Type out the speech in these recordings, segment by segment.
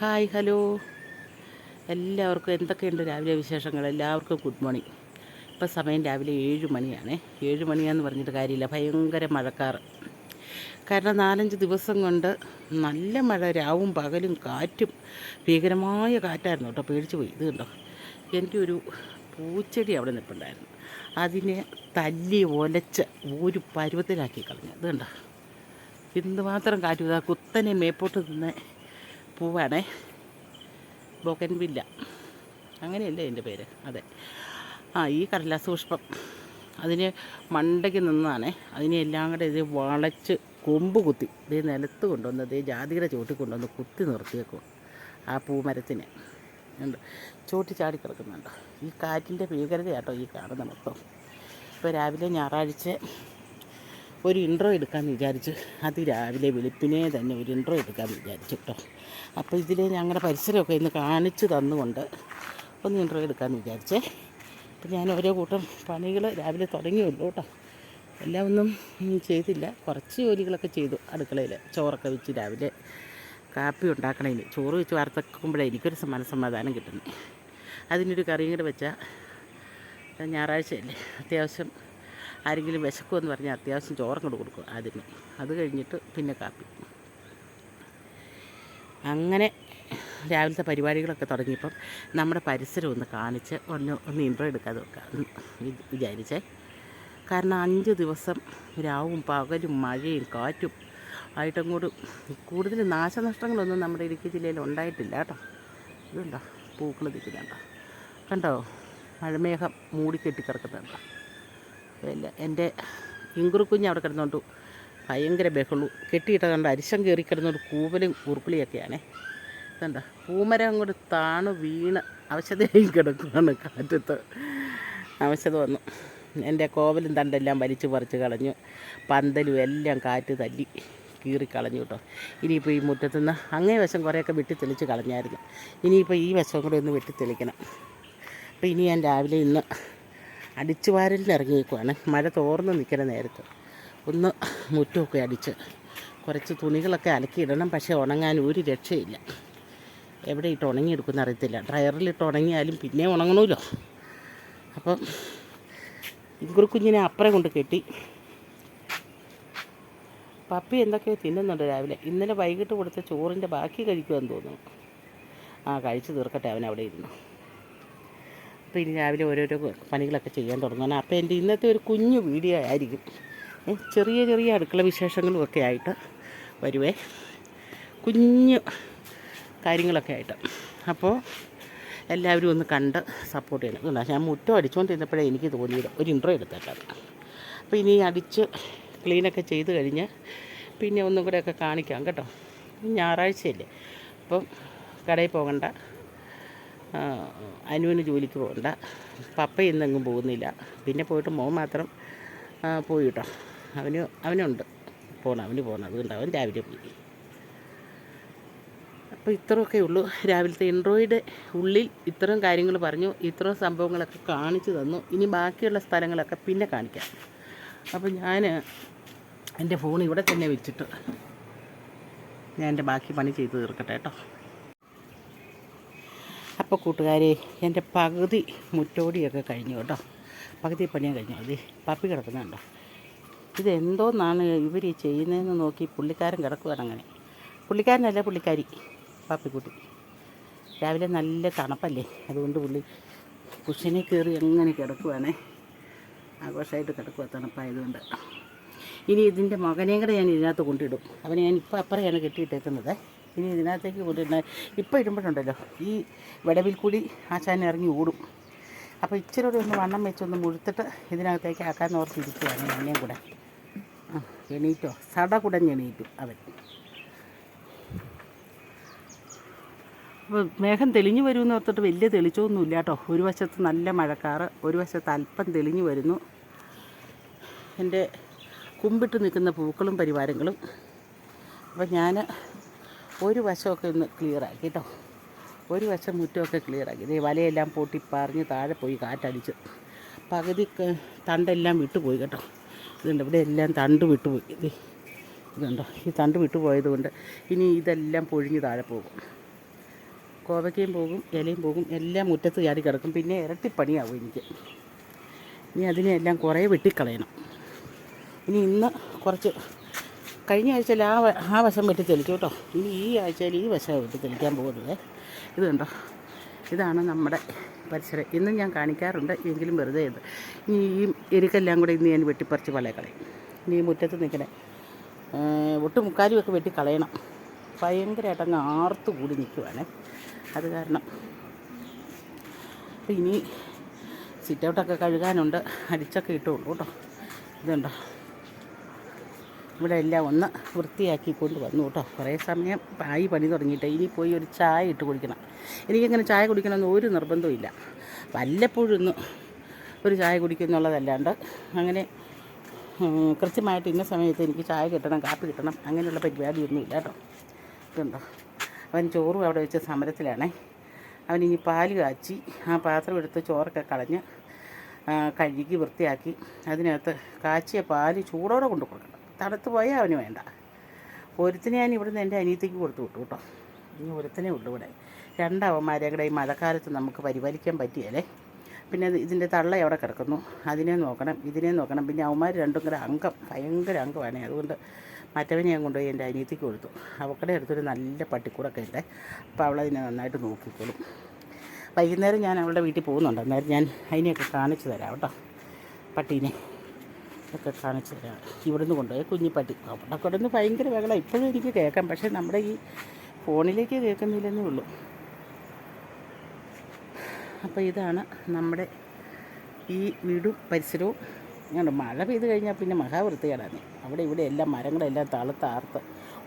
Hi hello. എല്ലാവർക്കും എന്തൊക്കെയുണ്ട് രാവിലെ വിശേഷങ്ങൾ? എല്ലാവർക്കും ഗുഡ് മോർണിംഗ്. ഇപ്പം സമയം രാവിലെ ഏഴ് മണിയാണ്. ഏഴ് മണിയാന്ന് പറഞ്ഞിട്ട് കാര്യമില്ല. ഭയങ്കര മഴക്കാറ്. കാരണം നാലഞ്ച് ദിവസം കൊണ്ട് നല്ല മഴ രാവും പകലും കാറ്റും. ഭീകരമായ കാറ്റായിരുന്നു കേട്ടോ. പേടിച്ചു പോയി. ഇത് കണ്ടോ? എന്റെ ഒരു പൂച്ചെടി അവിടെ നിൽപ്പുണ്ടായിരുന്നു അതിനെ തല്ലി ഒലച്ച് ഒരു പരുവത്തിലാക്കി കളഞ്ഞു. ഇത് കണ്ടോ? എന്തുമാത്രം കാറ്റ്. ഇതാ കുത്തനെ മേപ്പോട്ട് നിന്ന് പൂവാണേ. ബോക്കൻ വില്ല അങ്ങനെയല്ലേ എന്റെ പേര്? അതെ. ആ ഈ കടലാസ് പുഷ്പം. അതിന് മണ്ടയ്ക്ക് നിന്നതാണേ അതിനെ എല്ലാം കൂടെ ഇത് വളച്ച് കൊമ്പ് കുത്തി. ഇത് നിലത്ത് കൊണ്ടുവന്ന് ഇത് ജാതിയുടെ ചോട്ടി കൊണ്ടുവന്ന് കുത്തി നിർത്തിയേക്കും ആ പൂമരത്തിന്. ഉണ്ട് ചോട്ടി ചാടി കിടക്കുന്നുണ്ട്. ഈ കാറ്റിന്റെ ഭീകരതയാട്ടോ ഈ കാണുന്ന മൊത്തം. ഇപ്പോൾ രാവിലെ ഞായറാഴ്ച ഒരു ഇൻട്രോ എടുക്കാമെന്ന് വിചാരിച്ച് അത് രാവിലെ വെളുപ്പിനെ തന്നെ ഒരു ഇൻട്രോ എടുക്കാമെന്ന് വിചാരിച്ചു കേട്ടോ അപ്പോൾ ഇതിൽ ഞങ്ങളുടെ പരിസരമൊക്കെ ഇന്ന് കാണിച്ചു തന്നുകൊണ്ട് ഒന്ന് ഇൻട്രോ എടുക്കാമെന്ന് വിചാരിച്ചേ. അപ്പം ഞാൻ ഓരോ കൂട്ടം പണികൾ രാവിലെ തുടങ്ങിയുള്ളൂ കേട്ടോ എല്ലാം ഒന്നും ചെയ്തില്ല. കുറച്ച് ജോലികളൊക്കെ ചെയ്തു അടുക്കളയിൽ ചോറൊക്കെ വെച്ച് രാവിലെ കാപ്പി ഉണ്ടാക്കണേന്. ചോറ് വെച്ച് വാർത്തക്കുമ്പോഴേ എനിക്കൊരു മനസമാധാനം കിട്ടുന്നത് അതിനൊരു കറിയും കൂടെ വെച്ചാൽ ഞായറാഴ്ചയല്ലേ. അത്യാവശ്യം ആരെങ്കിലും വിശക്കുമെന്ന് പറഞ്ഞാൽ അത്യാവശ്യം ചോറും കൊണ്ട് കൊടുക്കും ആദ്യമേ. അത് കഴിഞ്ഞിട്ട് പിന്നെ കാപ്പി. അങ്ങനെ രാവിലത്തെ പരിപാടികളൊക്കെ തുടങ്ങിയപ്പം നമ്മുടെ പരിസരം ഒന്ന് കാണിച്ച് ഒന്ന് ഒന്ന് ഇൻട്രോ എടുക്കാതെ വെക്കാം. വിചാരിച്ചേ. കാരണം അഞ്ച് ദിവസം രാവും പകലും മഴയും കാറ്റും ആയിട്ടങ്ങോട്ട് കൂടുതൽ നാശനഷ്ടങ്ങളൊന്നും നമ്മുടെ ഇടുക്കി ജില്ലയിൽ ഉണ്ടായിട്ടില്ല കേട്ടോ. ഇതുണ്ടോ? പൂക്കൾ നിൽക്കുന്നുണ്ടോ കണ്ടോ? മഴമേഘം മൂടിക്കെട്ടി കെട്ടിക്കിടക്കുന്നുണ്ടോ ഇല്ല എന്റെ ഇങ്കുറുക്കുഞ്ഞ് അവിടെ കിടന്നുകൊണ്ട് ഭയങ്കര ബഹളു. കെട്ടിയിട്ട കണ്ട് അരിശം കയറി കിടന്നുകൊണ്ട് കൂവലും ഉറുപ്പിളിയൊക്കെയാണേ ഇതുണ്ട പൂമരം കൂടി താണു വീണ് അവശതയായി കിടക്കുകയാണ് കാറ്റത്ത്. അവശത വന്നു. എന്റെ കോവലും തണ്ടെല്ലാം വലിച്ചു പറിച്ച് കളഞ്ഞു. പന്തലും എല്ലാം കാറ്റ് തല്ലി കീറി കളഞ്ഞു കേട്ടോ. ഇനിയിപ്പോൾ ഈ മുറ്റത്തുനിന്ന് അങ്ങേ വശം കുറേയൊക്കെ വെട്ടി തെളിച്ച് കളഞ്ഞായിരുന്നു. ഇനിയിപ്പോൾ ഈ വശം കൂടെ ഒന്ന് വെട്ടി തെളിക്കണം. അപ്പോൾ ഇനി ഞാൻ രാവിലെ ഇന്ന് അടിച്ചു വാരലിന് മഴ തോർന്ന് നിൽക്കുന്ന നേരത്ത്. ഒന്ന് മുറ്റമൊക്കെ അടിച്ച് കുറച്ച് തുണികളൊക്കെ അലക്കിയിടണം പക്ഷേ ഉണങ്ങാൻ ഒരു രക്ഷയില്ല. എവിടെ ഇട്ട് ഉണങ്ങിയെടുക്കുമെന്ന് അറിയത്തില്ല. ഡ്രയറിലിട്ട് ഉണങ്ങിയാലും പിന്നെ ഉണങ്ങണമല്ലോ. അപ്പം ഇങ്കുറി കുഞ്ഞിനെ അപ്പുറം കൊണ്ട് കെട്ടി. പപ്പി എന്തൊക്കെയോ തിന്നുന്നുണ്ട് രാവിലെ. ഇന്നലെ വൈകിട്ട് കൊടുത്ത ചോറിന്റെ ബാക്കി കഴിക്കുമെന്ന് തോന്നുന്നു. ആ കഴിച്ചു തീർക്കട്ടെ അവൻ അവിടെ ഇരുന്നു. അപ്പോൾ ഇനി രാവിലെ ഓരോരോ പണികളൊക്കെ ചെയ്യാൻ തുടങ്ങണം അപ്പോൾ എന്റെ ഇന്നത്തെ ഒരു കുഞ്ഞു വീഡിയോ ആയിരിക്കും. ചെറിയ ചെറിയ അടുക്കള വിശേഷങ്ങളും ഒക്കെ ആയിട്ട് വരുവേ. കുഞ്ഞു കാര്യങ്ങളൊക്കെ ആയിട്ട്. അപ്പോൾ എല്ലാവരും ഒന്ന് കണ്ട് സപ്പോർട്ട് ചെയ്യണം. ഞാൻ മുറ്റം അടിച്ചുകൊണ്ടിരുന്നപ്പോഴേ എനിക്ക് തോന്നിയത് ഒരു ഇൻട്രോ എടുത്തേക്കാം അപ്പോൾ ഇനി അടിച്ച് ക്ലീനൊക്കെ ചെയ്ത് കഴിഞ്ഞ് പിന്നെ ഒന്നും കൂടെയൊക്കെ കാണിക്കാം കേട്ടോ. ഞായറാഴ്ചയല്ലേ. അപ്പം കടയിൽ പോകണ്ട. അനുവിന് ജോലിക്ക് പോകണ്ട. പപ്പ ഇന്നെങ്ങും പോകുന്നില്ല. പിന്നെ പോയിട്ട് മോൻ മാത്രം പോയി കേട്ടോ അവന് അവനുണ്ട്. പോകണം അവന് പോകണം അതുകൊണ്ട് അവൻ രാവിലെ പോയി. അപ്പോൾ ഇത്രയൊക്കെ ഉള്ളൂ. രാവിലത്തെ ഇൻട്രോയുടെ ഉള്ളിൽ ഇത്രയും കാര്യങ്ങൾ പറഞ്ഞു. ഇത്രയും സംഭവങ്ങളൊക്കെ കാണിച്ചു തന്നു. ഇനി ബാക്കിയുള്ള സ്ഥലങ്ങളൊക്കെ പിന്നെ കാണിക്കാം. അപ്പോൾ ഞാൻ എന്റെ ഫോൺ ഇവിടെ തന്നെ വെച്ചിട്ട് ഞാൻ എന്റെ ബാക്കി പണി ചെയ്ത് തീർക്കട്ടെ കേട്ടോ. അപ്പോൾ കൂട്ടുകാരെ എന്റെ പകുതി മുറ്റോടിയൊക്കെ കഴിഞ്ഞു കേട്ടോ. പകുതി പണിയാൻ കഴിഞ്ഞു. അത് പപ്പി കിടക്കുന്നുണ്ടോ? ഇതെന്തോന്നാണ് ഇവർ ചെയ്യുന്നതെന്ന് നോക്കി പുള്ളിക്കാരൻ കിടക്കുകയാണ് അങ്ങനെ. പുള്ളിക്കാരനല്ല പുള്ളിക്കാരി പാപ്പിക്കുട്ടി. രാവിലെ നല്ല തണുപ്പല്ലേ? അതുകൊണ്ട് പുള്ളി കുശിനെ കയറി അങ്ങനെ കിടക്കുവാണേ. ആഘോഷമായിട്ട് കിടക്കുക തണുപ്പായതുകൊണ്ട്. ഇനി ഇതിന്റെ മകനെയും കൂടെ ഞാൻ ഇതിനകത്ത് കൊണ്ടിടും. അവനെ ഞാൻ ഇപ്പോൾ അപ്പുറയാണ് കെട്ടിയിട്ടേക്കുന്നത്. ഇനി ഇതിനകത്തേക്ക് കൊണ്ടുവരുന്ന ഇപ്പോൾ ഇടുമ്പോഴുണ്ടല്ലോ ഈ വിടവിൽ കൂടി ആശാൻ ഇറങ്ങി ഓടും. അപ്പോൾ ഇച്ചിരി കൂടി ഒന്ന് വണ്ണം വെച്ചൊന്ന് മുഴുത്തിട്ട് ഇതിനകത്തേക്ക് ആക്കാൻ ഓർത്തിരിക്കുകയാണ് എന്നെയും കൂടെ. ആ എണീറ്റോ? സട എണീറ്റു അവൻ. അപ്പോൾ മേഘം തെളിഞ്ഞു വരുമെന്ന് ഓർത്തിട്ട് വലിയ തെളിച്ചൊന്നുമില്ല കേട്ടോ. ഒരു വശത്ത് നല്ല മഴക്കാറ് ഒരു വശത്ത് അല്പം തെളിഞ്ഞു വരുന്നു. എന്റെ കുമ്പിട്ട് നിൽക്കുന്ന പൂക്കളും പരിവാരങ്ങളും. അപ്പോൾ ഞാൻ ഒരു വശമൊക്കെ ഒന്ന് ക്ലിയറാക്കി കേട്ടോ. ഒരു വശം മുറ്റമൊക്കെ ക്ലിയറാക്കി. ഇതേ വലയെല്ലാം പൊട്ടി പറഞ്ഞ് താഴെ പോയി കാറ്റടിച്ച്. പകുതി തണ്ടെല്ലാം വിട്ടുപോയി കേട്ടോ. ഇതുണ്ട് ഇവിടെ എല്ലാം തണ്ട് വിട്ടുപോയി. ഇത് ഇതുണ്ടോ? ഈ തണ്ട് വിട്ടുപോയത് കൊണ്ട് ഇനി ഇതെല്ലാം പൊഴിഞ്ഞ് താഴെ പോകും. കോവയ്ക്കയും പോകും ഇലയും പോകും എല്ലാം മുറ്റത്ത് ചാടി കിടക്കും. പിന്നെ ഇരട്ടിപ്പണിയാവും എനിക്ക്. ഇനി അതിനെല്ലാം കുറേ വെട്ടിക്കളയണം. ഇനി ഇന്ന് കുറച്ച് കഴിഞ്ഞ ആഴ്ചയിൽ ആ ആ വശം വെട്ടി തെളിച്ചു കേട്ടോ. ഇനി ഈ ആഴ്ചയിൽ ഈ വശം വെട്ടി തെളിക്കാൻ പോകുന്നത്. ഇത് കണ്ടോ? ഇതാണ് നമ്മുടെ പരിസരം. ഇന്നും ഞാൻ കാണിക്കാറുണ്ട് എങ്കിലും വെറുതെ ഇത്. ഇനി ഈ എരുക്കെല്ലാം കൂടെ ഇന്ന് ഞാൻ വെട്ടിപ്പറിച്ച് കളയ കളയും ഇനി ഈ മുറ്റത്ത് നിൽക്കണേ. ഒട്ടുമുക്കാലും ഒക്കെ വെട്ടി കളയണം. ഭയങ്കരമായിട്ട് അങ്ങ് ആർത്ത് കൂടി നിൽക്കുവാണേ. അത് കാരണം ഇനി സിറ്റൗട്ടൊക്കെ കഴുകാനുണ്ട്. അടിച്ചൊക്കെ ഇട്ടുള്ളൂ കേട്ടോ. ഇതുണ്ടോ? ഇവിടെ എല്ലാം ഒന്ന് വൃത്തിയാക്കി കൊണ്ട് വന്നു കേട്ടോ. കുറേ സമയം ആയി പണി തുടങ്ങിയിട്ട് ഇനി പോയി ഒരു ചായ ഇട്ട് കുടിക്കണം. എനിക്കങ്ങനെ ചായ കുടിക്കണമെന്ന് ഒരു നിർബന്ധവും ഇല്ല വല്ലപ്പോഴും ഒന്ന് ഒരു ചായ കുടിക്കുന്നുള്ളതല്ലാണ്ട് അങ്ങനെ കൃത്യമായിട്ട് ഇന്ന സമയത്ത് എനിക്ക് ചായ കിട്ടണം കാപ്പി കിട്ടണം അങ്ങനെയുള്ള പരിപാടിയൊന്നും ഇല്ല കേട്ടോ. ഇതുണ്ടോ? അവൻ ചോറും അവിടെ വെച്ച സമരത്തിലാണേ. അവനിനി പാൽ കാച്ചി ആ പാത്രം എടുത്ത് ചോറൊക്കെ കളഞ്ഞ് കഴുകി വൃത്തിയാക്കി അതിനകത്ത് കാച്ചിയ പാൽ ചൂടോടെ കൊണ്ടു കൊടുക്കണം. തണുത്ത് പോയാൽ അവന് വേണ്ട. ഒരുത്തിനെ ഞാൻ ഇവിടുന്ന് എന്റെ അനിയത്തേക്ക് കൊടുത്തു വിട്ടു കേട്ടോ. ഇനി ഒരുത്തനെ ഉള്ളൂ ഇവിടെ. രണ്ടവന്മാരെ കൂടെ ഈ മഴക്കാലത്ത് നമുക്ക് പരിപാലിക്കാൻ പറ്റിയല്ലേ? പിന്നെ ഇത് ഇതിന്റെ തള്ള എവിടെ കിടക്കുന്നു? അതിനെ നോക്കണം ഇതിനെ നോക്കണം. പിന്നെ അവന്മാർ രണ്ടും കൂടെ അംഗം ഭയങ്കര അംഗമാണ്. അതുകൊണ്ട് മറ്റവനെ ഞാൻ കൊണ്ടുപോയി എന്റെ അനിയത്തിക്ക് കൊടുത്തു. അവക്കടെ അടുത്തൊരു നല്ല പട്ടിക്കൂടൊക്കെ ഉണ്ട്. അപ്പോൾ അവളതിനെ നന്നായിട്ട് നോക്കിക്കോളും. വൈകുന്നേരം ഞാൻ അവളുടെ വീട്ടിൽ പോകുന്നുണ്ട്. അന്നേരം ഞാൻ അതിനെയൊക്കെ കാണിച്ചു തരാം കേട്ടോ പട്ടീനെ. ഒക്കെ കാണിച്ചു തരാം ഇവിടുന്ന് കൊണ്ടുപോയി കുഞ്ഞിപ്പട്ടി. അവിടെ കിടന്ന് ഭയങ്കര ബഹളം. ഇപ്പോഴും എനിക്ക് കേൾക്കാം. പക്ഷേ നമ്മുടെ ഈ ഫോണിലേക്ക് കേൾക്കുന്നില്ലെന്നേ ഉള്ളൂ. അപ്പോൾ ഇതാണ് നമ്മുടെ ഈ വീടും പരിസരവും. ഞങ്ങൾ മഴ പെയ്ത് കഴിഞ്ഞാൽ പിന്നെ മഹാവൃത്തികേടാണ്. അവിടെ ഇവിടെ എല്ലാം മരങ്ങളെല്ലാം തളുത്താർത്ത്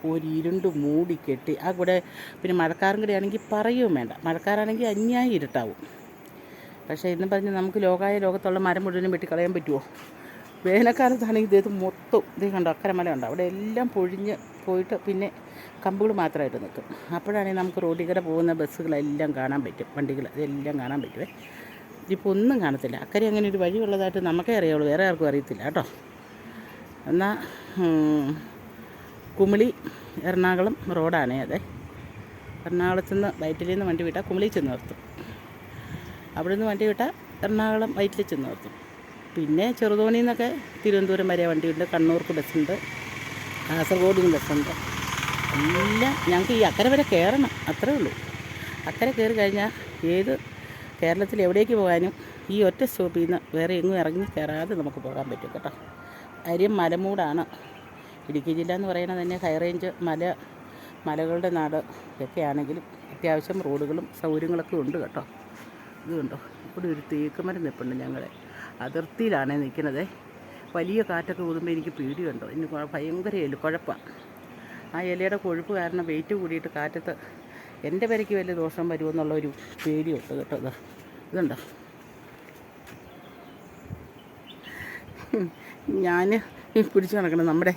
ഒരു ഇരുണ്ട് മൂടി കെട്ടി. ആ കൂടെ പിന്നെ മഴക്കാരും കൂടെ ആണെങ്കിൽ പറയുകയും വേണ്ട. മഴക്കാരാണെങ്കിൽ അന്യായി ഇരുട്ടാവും. പക്ഷേ ഇന്ന് പറഞ്ഞ് നമുക്ക് ലോകായ ലോകത്തുള്ള മരം മുഴുവനും വെട്ടിക്കളയാൻ പറ്റുമോ? വേനൽക്കാലത്താണെങ്കിൽ ഇത് മൊത്തം ഇത് കണ്ടോ? അക്കരമല ഉണ്ട് അവിടെ എല്ലാം പൊഴിഞ്ഞ് പോയിട്ട് പിന്നെ കമ്പുകൾ മാത്രമായിട്ട് നിൽക്കും. അപ്പോഴാണെങ്കിൽ നമുക്ക് റോഡിൽ കൂടെ പോകുന്ന ബസ്സുകളെല്ലാം കാണാൻ പറ്റും. വണ്ടികൾ ഇതെല്ലാം കാണാൻ പറ്റുമേ ഇപ്പോൾ ഒന്നും കാണത്തില്ല. അക്കരെ അങ്ങനെ ഒരു വഴിയുള്ളതായിട്ട് നമുക്കേ അറിയാവുള്ളൂ വേറെ ആർക്കും അറിയത്തില്ല കേട്ടോ. എന്നാൽ കുമിളി എറണാകുളം റോഡാണേ അതെ. എറണാകുളത്തു നിന്ന് വയറ്റിൽ നിന്ന് വണ്ടി വിട്ടാൽ കുമിളി ചെന്ന് നിർത്തും. അവിടെ നിന്ന് വണ്ടി വിട്ടാൽ എറണാകുളം വയറ്റിൽ ചെന്ന് നിർത്തും. പിന്നെ ചെറുതോണിയിൽ നിന്നൊക്കെ തിരുവനന്തപുരം വരെ വണ്ടിയുണ്ട്. കണ്ണൂർക്ക് ബസ്സുണ്ട്. കാസർഗോഡിന് ബസ്സുണ്ട്. എല്ലാം ഞങ്ങൾക്ക് ഈ അക്കരെ വരെ കയറണം അത്രേ ഉള്ളൂ. അക്കരെ കയറി കഴിഞ്ഞാൽ ഏത് കേരളത്തിൽ എവിടേക്ക് പോകാനും ഈ ഒറ്റ സ്റ്റോപ്പിൽ നിന്ന് വേറെ എങ്ങും ഇറങ്ങി കയറാതെ നമുക്ക് പോകാൻ പറ്റും കേട്ടോ. അരിയും മലമൂടാണ്. ഇടുക്കി ജില്ല എന്ന് പറയുന്നത് തന്നെ ഹൈ റേഞ്ച് മല മലകളുടെ നാട് ഒക്കെ ആണെങ്കിലും അത്യാവശ്യം റോഡുകളും സൗകര്യങ്ങളൊക്കെ ഉണ്ട് കേട്ടോ. ഇത് കണ്ടോ ഇവിടെ ഒരു തേക്കുമരം നിൽപ്പുണ്ട് ഞങ്ങളെ. അതിർത്തിയിലാണ് നിൽക്കുന്നത്. വലിയ കാറ്റൊക്കെ ഊതുമ്പോൾ എനിക്ക് പേടിയുണ്ടോ? ഇനി ഭയങ്കര എലു കുഴപ്പമാണ് ആ ഇലയുടെ കൊഴുപ്പ് കാരണം വെയിറ്റ് കൂടിയിട്ട് കാറ്റത്ത് എന്റെ പേരയ്ക്ക് വലിയ ദോഷം വരുമെന്നുള്ള ഒരു പേടിയുണ്ട് കേട്ടോ ഇത്. ഇതുണ്ടോ? ഞാൻ പിടിച്ചു നടക്കണം നമ്മുടെ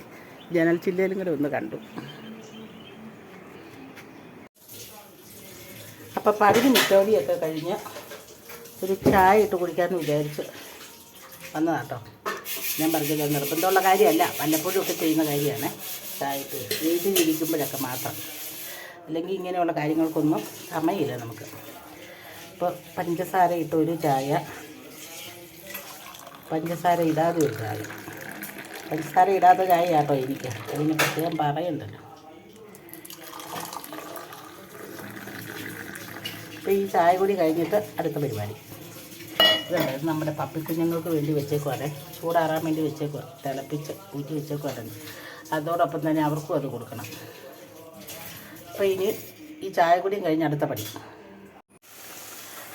ജനൽ ചില്ലയിലും കൂടെ ഒന്ന് കണ്ടു. അപ്പോൾ പകുതി മുറ്റോടിയൊക്കെ കഴിഞ്ഞ് ഒരു ചായ ഇട്ട് കുടിക്കാമെന്ന് വിചാരിച്ച്. വന്നതാട്ടോ ഞാൻ പറഞ്ഞത് നിർബന്ധമുള്ള കാര്യമല്ല. വല്ലപ്പോഴും ഒക്കെ ചെയ്യുന്ന കാര്യമാണ്. ചായക്ക് ഇട്ട് വീട്ടിലിരിക്കുമ്പോഴൊക്കെ മാത്രം. അല്ലെങ്കിൽ ഇങ്ങനെയുള്ള കാര്യങ്ങൾക്കൊന്നും സമയമില്ല നമുക്ക്. ഇപ്പോൾ പഞ്ചസാര ഇട്ടൊരു ചായ. പഞ്ചസാര ഇടാതെ ഒരു ചായ. പഞ്ചസാര ഇടാത്ത ചായ കേട്ടോ എനിക്ക്. അതിന് പ്രത്യേകം പറയണ്ടല്ലോ. അപ്പോൾ ഈ ചായ കൂടി കഴിഞ്ഞിട്ട് അടുത്ത പരിപാടി. ഇതുണ്ട് ഇത് നമ്മുടെ പപ്പിക്കുഞ്ഞുങ്ങൾക്ക് വേണ്ടി വെച്ചേക്കുവാറേ ചൂടാറാൻ വേണ്ടി വെച്ചേക്കുക തിളപ്പിച്ച് ഊറ്റി വെച്ചേക്കുവാറുണ്ട് അതോടൊപ്പം തന്നെ അവർക്കും അത് കൊടുക്കണം. അപ്പോൾ ഇനി ഈ ചായ കൂടിയും കഴിഞ്ഞ് അടുത്ത പടി.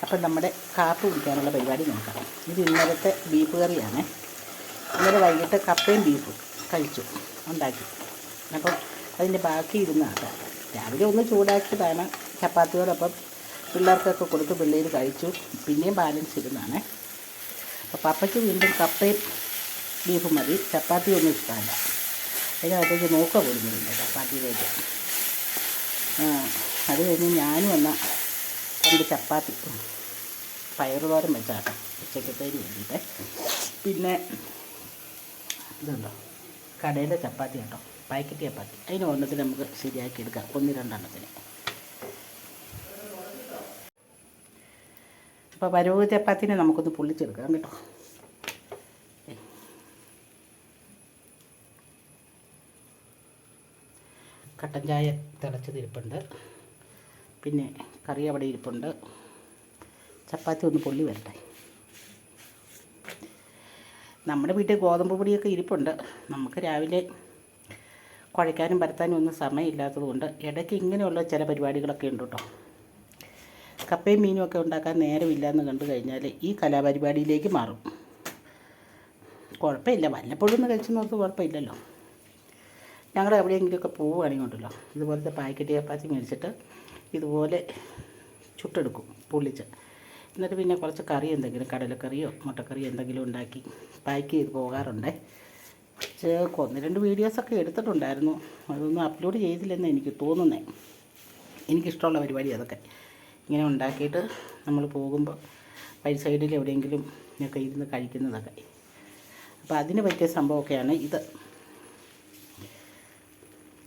അപ്പം നമ്മുടെ കാപ്പി കുടിക്കാനുള്ള പരിപാടി നോക്കാം. ഇത് ഇന്നലത്തെ ബീഫ് കറിയാണ്. ഇന്നലെ വൈകിട്ട് കപ്പയും ബീഫും കഴിച്ചു. ഉണ്ടാക്കി. അപ്പം അതിന്റെ ബാക്കി ഇരുന്നാക്കാം രാവിലെ ഒന്ന് ചൂടാക്കിയതാണ് ചപ്പാത്തിയോടൊപ്പം. പിള്ളേർക്കൊക്കെ കൊടുത്ത് പിള്ളേർ കഴിച്ചു. പിന്നെയും ബാലൻസ് ഇരുന്നാണ്. അപ്പോൾ പപ്പയ്ക്ക് വീണ്ടും കപ്പയും ബീഫും മതി. ചപ്പാത്തി ഒന്നും ഇഷ്ടമല്ല അതിനകത്തേക്ക് നോക്ക കൊടുക്കുന്നുണ്ട് ചപ്പാത്തിയിലേക്ക്. അത് കഴിഞ്ഞ് ഞാനും എന്നാൽ രണ്ട് ചപ്പാത്തി പയറുതോരൻ വെച്ചാട്ടോ ഉച്ചക്കത്തേന് വേണ്ടിയിട്ട്. പിന്നെ ഇതുണ്ടോ? കടയിലെ ചപ്പാത്തി കേട്ടോ. പാക്കറ്റ് ചപ്പാത്തി. അതിന് ഒന്നത്തിന് നമുക്ക് ശരിയാക്കി എടുക്കാം. ഒന്ന് രണ്ടെണ്ണത്തിന് അപ്പോൾ വരവ് ചപ്പാത്തിനെ നമുക്കൊന്ന് പൊള്ളിച്ചെടുക്കാം കേട്ടോ. കട്ടൻ ചായ തിളച്ചത് ഇരിപ്പുണ്ട്. പിന്നെ കറി അവിടെ ഇരിപ്പുണ്ട്. ചപ്പാത്തി ഒന്ന് പൊള്ളി വരട്ടെ. നമ്മുടെ വീട്ടിൽ ഗോതമ്പ് പൊടിയൊക്കെ ഇരിപ്പുണ്ട്. നമുക്ക് രാവിലെ കുഴയ്ക്കാനും പരത്താനും ഒന്നും സമയമില്ലാത്തതുകൊണ്ട് ഇടയ്ക്ക് ഇങ്ങനെയുള്ള ചില പരിപാടികളൊക്കെ ഉണ്ട് കേട്ടോ. കപ്പയും മീനും ഒക്കെ ഉണ്ടാക്കാൻ നേരമില്ല എന്ന് കണ്ടു കഴിഞ്ഞാൽ ഈ കലാപരിപാടിയിലേക്ക് മാറും. കുഴപ്പമില്ല. വല്ലപ്പോഴും ഒന്ന് കഴിച്ചു നോക്ക് കുഴപ്പമില്ലല്ലോ. ഞങ്ങൾ എവിടെയെങ്കിലുമൊക്കെ പോവുകയാണെങ്കിൽ ഉണ്ടല്ലോ. ഇതുപോലത്തെ പാക്കറ്റ് ചപ്പാത്തി മേടിച്ചിട്ട് ഇതുപോലെ ചുട്ടെടുക്കും പൊള്ളിച്ച്. എന്നിട്ട് പിന്നെ കുറച്ച് കറി എന്തെങ്കിലും കടലക്കറിയോ മുട്ടക്കറിയോ എന്തെങ്കിലും ഉണ്ടാക്കി പാക്ക് ചെയ്ത് പോകാറുണ്ട്. കുറച്ച് ഒന്ന് രണ്ട് വീഡിയോസൊക്കെ എടുത്തിട്ടുണ്ടായിരുന്നു. അതൊന്നും അപ്ലോഡ് ചെയ്തില്ലെന്ന് എനിക്ക് തോന്നുന്നേ. എനിക്കിഷ്ടമുള്ള പരിപാടി അതൊക്കെ. ഇങ്ങനെ ഉണ്ടാക്കിയിട്ട് നമ്മൾ പോകുമ്പോൾ വഴി സൈഡിൽ എവിടെയെങ്കിലും ഒക്കെ ഇരുന്ന് കഴിക്കുന്നതൊക്കെ. അപ്പോൾ അതിന് പറ്റിയ സംഭവമൊക്കെയാണ് ഇത്.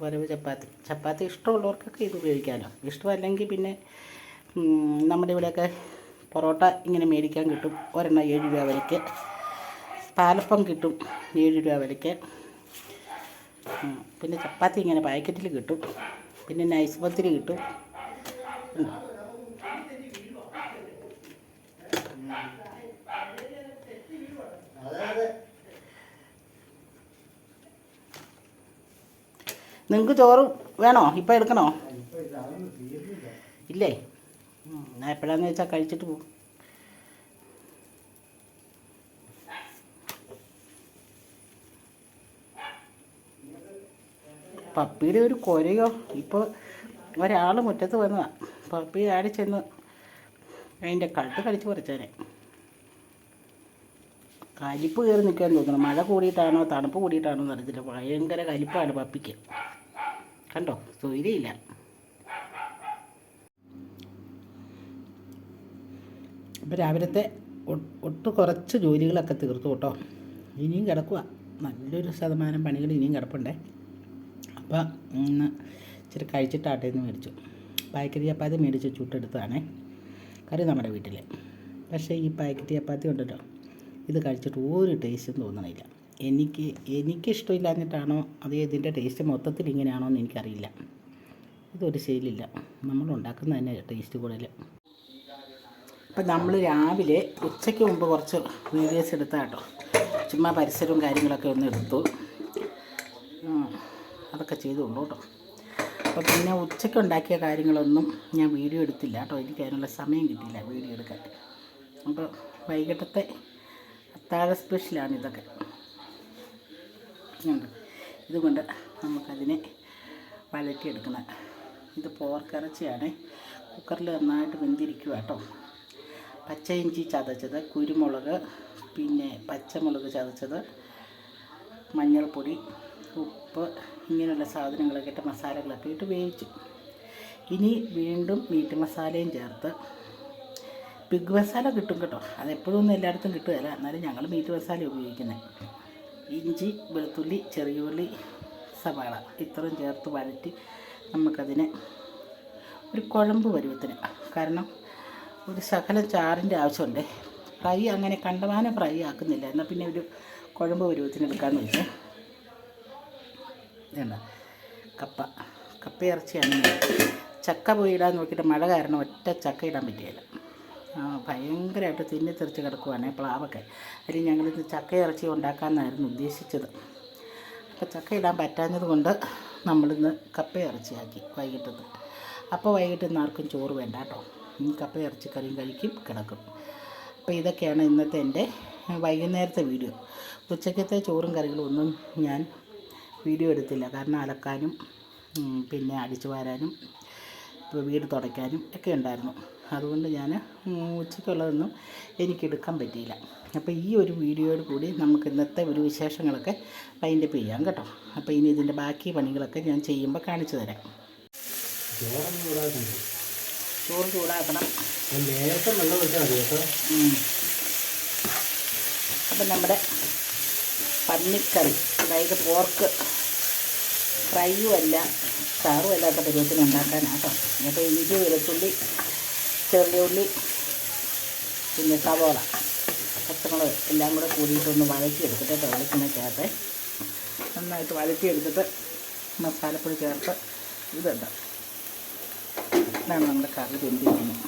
വരവ് ചപ്പാത്തി. ചപ്പാത്തി ഇഷ്ടമുള്ളവർക്കൊക്കെ ഇത് ഉപയോഗിക്കാമല്ലോ ഇഷ്ടമല്ലെങ്കിൽ പിന്നെ നമ്മുടെ ഇവിടെയൊക്കെ പൊറോട്ട ഇങ്ങനെ മേടിക്കാൻ കിട്ടും. ഒരെണ്ണം ഏഴ് രൂപ വിലയ്ക്ക്. പാലപ്പം കിട്ടും ഏഴ് രൂപ വിലയ്ക്ക്. പിന്നെ ചപ്പാത്തി ഇങ്ങനെ പാക്കറ്റിൽ കിട്ടും. പിന്നെ നൈസ് പത്തിരി കിട്ടും. നിങ്ങൾക്ക് ചോറ് വേണോ? ഇപ്പം എടുക്കണോ? ഇല്ലേ? എന്നാൽ എപ്പോഴാന്ന് വെച്ചാൽ കഴിച്ചിട്ട് പോകും പപ്പിയുടെ ഒരു കൊരയോ? ഇപ്പോൾ ഒരാൾ മുറ്റത്ത് വന്നതാണ് പപ്പി ആടി ചെന്ന് അതിന്റെ കഴുത്ത് കളിച്ച് പറിച്ചേനെ. കലിപ്പ് കയറി നിൽക്കാൻ തോന്നുന്നു. മഴ കൂടിയിട്ടാണോ തണുപ്പ് കൂടിയിട്ടാണോ എന്ന് അറിയത്തില്ല. ഭയങ്കര കലിപ്പാണ് പപ്പിക്ക്. കണ്ടോ? സൗകര്യമില്ല അപ്പോൾ രാവിലത്തെ ഒട്ട് കുറച്ച് ജോലികളൊക്കെ തീർത്തു കേട്ടോ. ഇനിയും കിടക്കുക നല്ലൊരു ശതമാനം പണികൾ ഇനിയും കിടപ്പുണ്ടേ. അപ്പോൾ ഇന്ന് ഇച്ചിരി കഴിച്ചിട്ടാട്ടെ എന്ന് മേടിച്ചു. പാക്കറ്റ് ചപ്പാത്തി മേടിച്ച് ചുട്ടെടുത്തതാണേ. കറി നമ്മുടെ വീട്ടിൽ പക്ഷേ ഈ പാക്കറ്റ് ചപ്പാത്തി ഉണ്ടല്ലോ. ഇത് കഴിച്ചിട്ട് ഒരു ടേസ്റ്റും തോന്നണില്ല. എനിക്ക് എനിക്കിഷ്ടമില്ലാഞ്ഞിട്ടാണോ? അതോ ഇതിന്റെ ടേസ്റ്റ് മൊത്തത്തിൽ ഇങ്ങനെയാണോ എന്ന് എനിക്കറിയില്ല. ഇതൊരു ശൈലില്ല നമ്മൾ ഉണ്ടാക്കുന്ന തന്നെ ടേസ്റ്റ് കൂടുതൽ അപ്പം നമ്മൾ രാവിലെ ഉച്ചയ്ക്ക് മുമ്പ് കുറച്ച് വീഡിയോസ് എടുത്താൽ കേട്ടോ. ചുമ്മാ പരിസരവും കാര്യങ്ങളൊക്കെ ഒന്ന് എടുത്തു. അതൊക്കെ ചെയ്തുള്ളൂ കേട്ടോ. അപ്പോൾ പിന്നെ ഉച്ചയ്ക്ക് ഉണ്ടാക്കിയ കാര്യങ്ങളൊന്നും ഞാൻ വീഡിയോ എടുത്തില്ല കേട്ടോ. എനിക്ക് അതിനുള്ള സമയം കിട്ടിയില്ല വീഡിയോ എടുക്കാൻ. അപ്പോൾ വൈകിട്ടത്തെ അത്താഴ സ്പെഷ്യലാണ് ഇതൊക്കെ. ഉണ്ട് ഇതുകൊണ്ട് നമുക്കതിനെ വഴറ്റിയെടുക്കണം ഇത് പോർക്കിറച്ചിയാണ് കുക്കറിൽ നന്നായിട്ട് വെന്തിരിക്കുക കേട്ടോ. പച്ച ഇഞ്ചി ചതച്ചത് കുരുമുളക് പിന്നെ പച്ചമുളക് ചതച്ചത് മഞ്ഞൾപ്പൊടി ഉപ്പ് ഇങ്ങനെയുള്ള സാധനങ്ങളൊക്കെ ഇട്ട് മസാലകളൊക്കെ ഇട്ട് വേവിച്ചു. ഇനി വീണ്ടും മീറ്റ് മസാലയും ചേർത്ത് പിഗ് മസാല കിട്ടും കേട്ടോ. അതെപ്പോഴും ഒന്നും എല്ലായിടത്തും കിട്ടുകയില്ല. എന്നാലും ഞങ്ങൾ മീറ്റ് മസാല ഉപയോഗിക്കുന്നത്. ഇഞ്ചി വെളുത്തുള്ളി ചെറിയ ഉള്ളി സവാള ഇത്രയും ചേർത്ത് വഴറ്റി നമുക്കതിനെ ഒരു കുഴമ്പ് പരുവത്തിന് കാരണം ഒരു ശകലം ചാറിന്റെ ആവശ്യമുണ്ട്. ഫ്രൈ അങ്ങനെ കണ്ടമാനം ഫ്രൈ ആക്കുന്നില്ല. എന്നാൽ പിന്നെ ഒരു കുഴമ്പ് പരുവത്തിന് എടുക്കാമെന്ന് വെച്ചാൽ വേണ്ട കപ്പ. കപ്പ ഇറച്ചിയാണ് ചക്ക പോയി ഇടാൻ നോക്കിയിട്ട് മഴ കാരണം ഒറ്റ ചക്ക ഇടാൻ പറ്റിയില്ല ഭയങ്കരമായിട്ട് തിന്നി തെറിച്ച് കിടക്കുവാണ് പ്ലാവൊക്കെ. അതിൽ ഞങ്ങളിത് ചക്ക ഇറച്ചി ഉണ്ടാക്കാമെന്നായിരുന്നു ഉദ്ദേശിച്ചത്. അപ്പോൾ ചക്ക ഇടാൻ പറ്റാഞ്ഞത് കൊണ്ട് നമ്മളിന്ന് കപ്പ ഇറച്ചിയാക്കി വൈകിട്ടത് അപ്പോൾ വൈകിട്ട് ഇന്ന് ആർക്കും ചോറ് വേണ്ട കേട്ടോ. കപ്പ ഇറച്ചിക്കറിയും കഴിക്കും കിടക്കും. അപ്പോൾ ഇതൊക്കെയാണ് ഇന്നത്തെ എന്റെ വൈകുന്നേരത്തെ വീഡിയോ. ഉച്ചക്കത്തെ ചോറും കറികളും ഒന്നും ഞാൻ വീഡിയോ എടുത്തില്ല. കാരണം അലക്കാനും പിന്നെ അടിച്ചു വാരാനും വീട് തുടയ്ക്കാനും ഒക്കെ ഉണ്ടായിരുന്നു. അതുകൊണ്ട് ഞാൻ ഉച്ചയ്ക്കുള്ളതൊന്നും എനിക്കെടുക്കാൻ പറ്റിയില്ല. അപ്പോൾ ഈ ഒരു വീഡിയോയോട് കൂടി നമുക്ക് ഇന്നത്തെ ഒരു വിശേഷങ്ങളൊക്കെ വൈൻഡപ്പ് ചെയ്യാം കേട്ടോ. അപ്പോൾ ഇനി ഇതിന്റെ ബാക്കി പണികളൊക്കെ ഞാൻ ചെയ്യുമ്പോൾ കാണിച്ചു തരാം. ചോറ് ചൂടാക്കണം. അപ്പം നമ്മുടെ പന്നിക്കറി അതായത് പോർക്ക് ഫ്രൈയും അല്ല ചാറും അല്ലാത്ത പരുവത്തിന് ഉണ്ടാക്കാനാട്ടോ അപ്പോൾ ഇഞ്ചി വെളുത്തുള്ളി ചെറിയ ഉള്ളി പിന്നെ സവോള പച്ചമുളക് എല്ലാം കൂടെ കൂടിയിട്ടൊന്ന് വഴറ്റിയെടുത്തിട്ട് കേട്ടോ ചേർത്ത് നന്നായിട്ട് വഴറ്റിയെടുത്തിട്ട് മസാലപ്പൊടി ചേർത്ത് ഇതുണ്ട് ഇതാണ് നമ്മുടെ കറി വെന്തിരിക്കുന്നത്.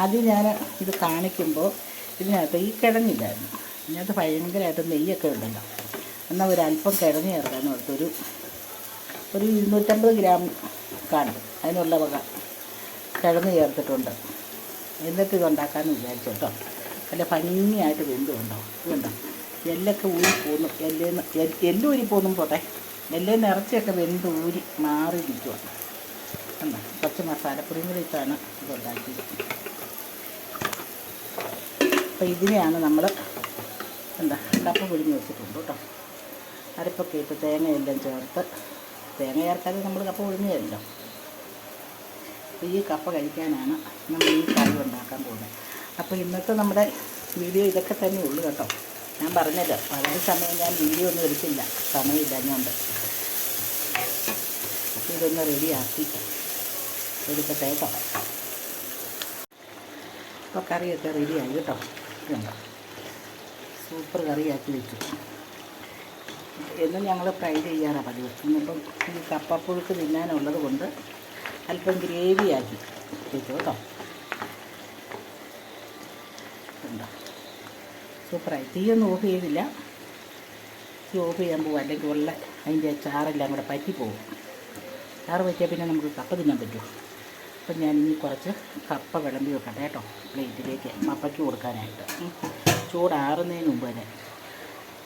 ആദ്യം ഞാൻ ഇത് കാണിക്കുമ്പോൾ ഇതിനകത്ത് ഈ കിഴങ്ങില്ലായിരുന്നു. ഇതിനകത്ത് ഭയങ്കരമായിട്ട് നെയ്യൊക്കെ ഉണ്ടല്ലോ. എന്നാൽ ഒരല്പം കിഴങ്ങ് ചേർക്കാൻ ഓർത്തൊരു ഒരു ഇരുന്നൂറ്റമ്പത് ഗ്രാം കാണും അതിനുള്ള വക കിഴങ്ങ് ചേർത്തിട്ടുണ്ട്. എന്നിട്ട് ഇത് ഉണ്ടാക്കാമെന്ന് വിചാരിച്ചു കേട്ടോ നല്ല ഭംഗിയായിട്ട് വെന്തുണ്ടോ ഇതുണ്ടോ? എല്ലൊക്കെ ഊരി പോന്നു. എല്ലേന്ന് എല്ല് ഊരി പോന്നും പോട്ടെ. എല്ലേ ഇറച്ചിയൊക്കെ വെന്ത് ഊരി മാറി നിൽക്കുക എന്നാ കുറച്ച് മസാലപ്പൊടിയും കൂടി ഇട്ടാണ് ഇത് ഉണ്ടാക്കിയത് അപ്പോൾ ഇതിനെയാണ് നമ്മൾ എന്താ കപ്പ പിടിഞ്ഞ് വെച്ചിട്ടുണ്ട് കേട്ടോ. അരപ്പൊക്കെ ഇട്ട് തേങ്ങയെല്ലാം ചേർത്ത് തേങ്ങ ചേർക്കാതെ നമ്മൾ കപ്പ പിടിഞ്ഞതല്ലോ അപ്പോൾ ഈ കപ്പ കഴിക്കാനാണ് നമ്മൾ ഈ കറി ഉണ്ടാക്കാൻ പോകുന്നത്. അപ്പോൾ ഇന്നത്തെ നമ്മുടെ വീഡിയോ ഇതൊക്കെ തന്നെ ഉള്ളൂ കേട്ടോ. ഞാൻ പറഞ്ഞത് വളരെ സമയം ഞാൻ വീഡിയോ ഒന്നും എടുത്തില്ല. സമയമില്ലാഞ്ഞുകൊണ്ട് ഇതൊന്ന് റെഡിയാക്കി എടുക്കട്ടെ കേട്ടോ. അപ്പോൾ കറിയൊക്കെ റെഡിയായി കേട്ടോ. ഇതുണ്ടോ. സൂപ്പർ കറിയാക്കി വെച്ചു. എന്നും ഞങ്ങൾ ഫ്രൈ ചെയ്യാറാണ് പതിവ്. ഇന്നിപ്പം ഈ കപ്പപ്പുഴുക്ക് തിന്നാനുള്ളത് കൊണ്ട് അല്പം ഗ്രേവിയാക്കി വെച്ചു കേട്ടോ. സൂപ്പറായി. തീയൊന്നും ഓഫ് ചെയ്തില്ല. തീ ഓഫ് ചെയ്യാൻ പോകും അല്ലെങ്കിൽ ഉള്ള അതിന്റെ ചാറെല്ലാം കൂടെ പറ്റിപ്പോകും ചാറ് പറ്റിയാൽ പിന്നെ നമുക്ക് കപ്പ തിന്നാൻ പറ്റും. അപ്പം ഞാൻ ഇനി കുറച്ച് കപ്പ വിളമ്പി വെക്കട്ടെ കേട്ടോ. പ്ലേറ്റിലേക്ക് കപ്പയ്ക്ക് കൊടുക്കാനായിട്ട്. ചൂടാറുന്നതിന് മുമ്പ് തന്നെ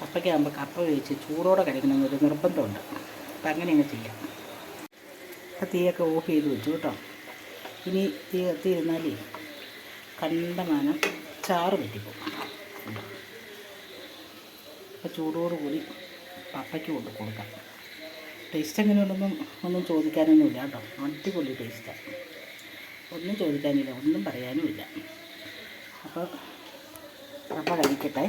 കപ്പയ്ക്കാകുമ്പോൾ കപ്പ വേവിച്ച് ചൂടോടെ കഴിക്കണമെന്നൊരു നിർബന്ധമുണ്ട്. അപ്പം അങ്ങനെ അങ്ങ് ചെയ്യാം. അപ്പം തീയൊക്കെ ഓഫ് ചെയ്ത് വെച്ചു കേട്ടോ. ഇനി തീ കത്തിയിരുന്നാലേ കണ്ടമാനം ചാറ് പറ്റിപ്പോകും അപ്പോൾ ചൂടോടുകൂടി പപ്പയ്ക്ക് കൊണ്ട് കൊടുക്കാം. ടേസ്റ്റ് എങ്ങനെയുണ്ടെന്നും ഒന്നും ചോദിക്കാനൊന്നുമില്ല കേട്ടോ. അടിപൊളി ടേസ്റ്റാണ് ഒന്നും ചോദിക്കാനില്ല ഒന്നും പറയാനുമില്ല. അപ്പോൾ അപ്പം കഴിക്കട്ടെ.